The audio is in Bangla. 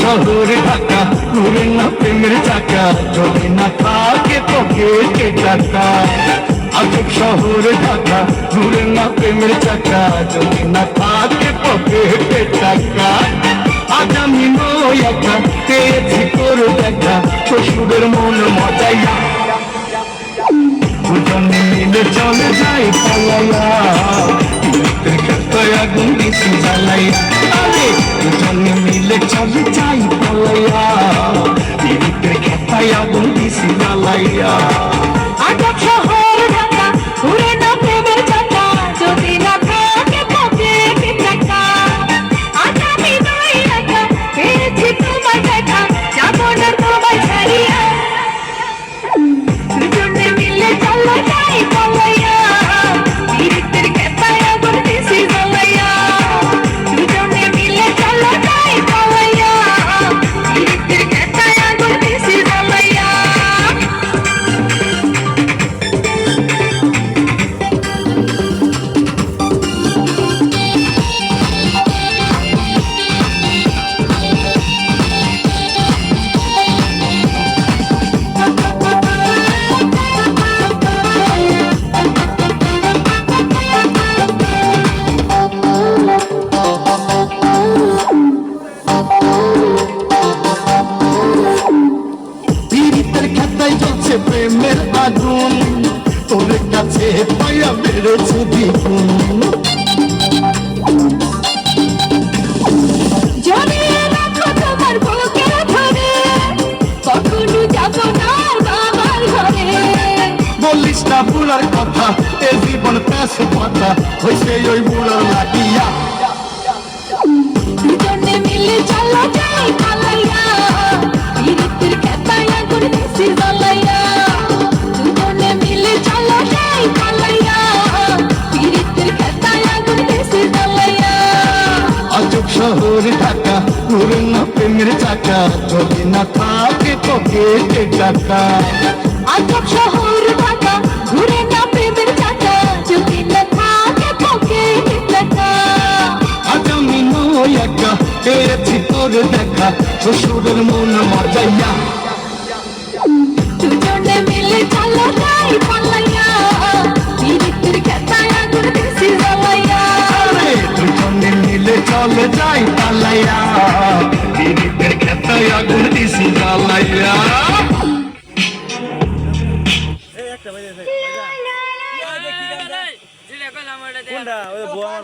শহর ঢাকা ঘুরে না প্রেমের চাকা যদি না থাকে পকেটে টাকা আজব শহর ঢাকা ঘুরে না প্রেমের চাকা যদি না থাকে পকেটে টাকা আজ আমি নই একা, পেয়েছি তোর দেখা, শ্বশুরের মন মজাইয়া। দুজনে মিলে চলে যাই পালাইয়া। আগুন দিছি জ্বালাইয়া। দিছি আগুন। তোর কাছে পায়া বেড়েছে দ্বিগুণ। বলিস না ভুলার কথা এ জীবন প্যাস পাতা হয়েছে ওই শহর ঢাকা ঘুরে না প্রেমের চাকা যদি না থাকে পকেটে টাকা আজব শহর ঢাকা ঘুরে না প্রেমের চাকা যদি না থাকে পকেটে টাকা আজ আমি নই একা পেয়েছি তোর দেখা শ্বশুরের মন মজাইয়া। দুজনে চলে যাই পালাইয়া পীড়িতের খেতায় আগুন দিছি জ্বালাইয়া কোনটা ওই বউ আমার